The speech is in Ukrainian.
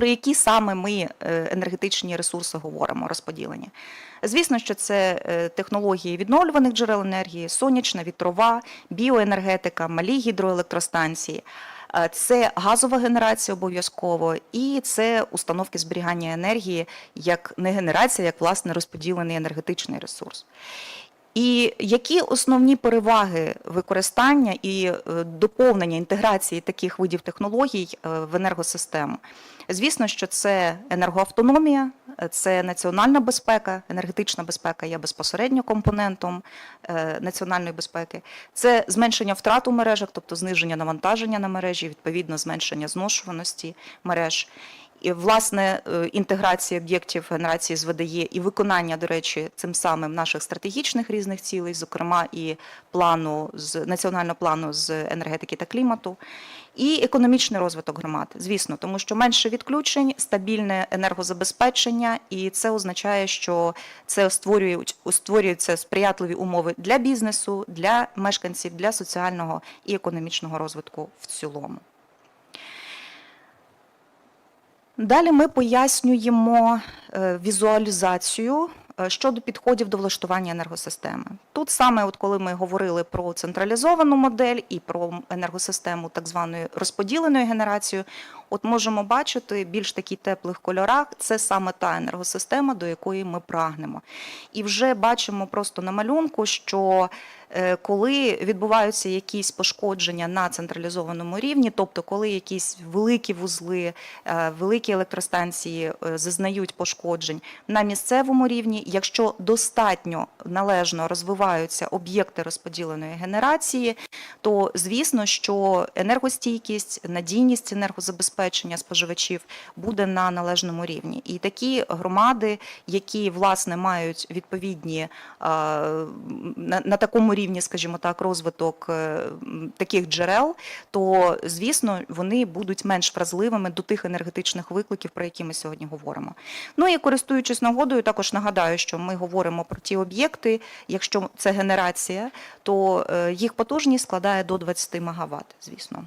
про які саме ми е, енергетичні ресурси говоримо розподілені? Звісно, що це е, технології відновлюваних джерел енергії, сонячна, вітрова, біоенергетика, малі гідроелектростанції. Е, Це газова генерація обов'язково, і це установки зберігання енергії як не генерація, як власне розподілений енергетичний ресурс. І які основні переваги використання і е, доповнення інтеграції таких видів технологій е, в енергосистему? Звісно, що це енергоавтономія, е, це національна безпека, енергетична безпека є безпосередньо компонентом національної безпеки. Це зменшення втрат у мережах, тобто зниження навантаження на мережі, відповідно зменшення зношуваності мереж. Власне е, інтеграція об'єктів генерації з ВДЄ і виконання, до речі, цим самим наших стратегічних різних цілей, зокрема і плану з національного плану з енергетики та клімату, і економічний розвиток громад, звісно, тому що менше відключень, стабільне енергозабезпечення, і це означає, що це створює створюються сприятливі умови для бізнесу, для мешканців, для соціального і економічного розвитку в цілому. Далі ми пояснюємо е, візуалізацію е, щодо підходів до влаштування енергосистеми. Тут саме, от коли ми говорили про централізовану модель і про енергосистему так званої розподіленої генерації, от можемо бачити більш такі теплих кольорах, це саме та енергосистема, до якої ми прагнемо. І вже бачимо просто на малюнку, що коли відбуваються якісь пошкодження на централізованому рівні, тобто коли якісь великі вузли, е, великі електростанції е, зазнають пошкоджень на місцевому рівні, якщо достатньо належно розвиваються об'єкти розподіленої генерації, то звісно, що енергостійкість, надійність енергозабезпечення споживачів буде на належному рівні. І такі громади, які власне мають відповідні е, на такому рівні, скажімо так, розвиток е, таких джерел, то звісно вони будуть менш вразливими до тих енергетичних викликів, про які ми сьогодні говоримо. Ну і користуючись нагодою, також нагадаю, що ми говоримо про ті об'єкти. Якщо це генерація, то е, їх потужність складає до 20 МВт, звісно.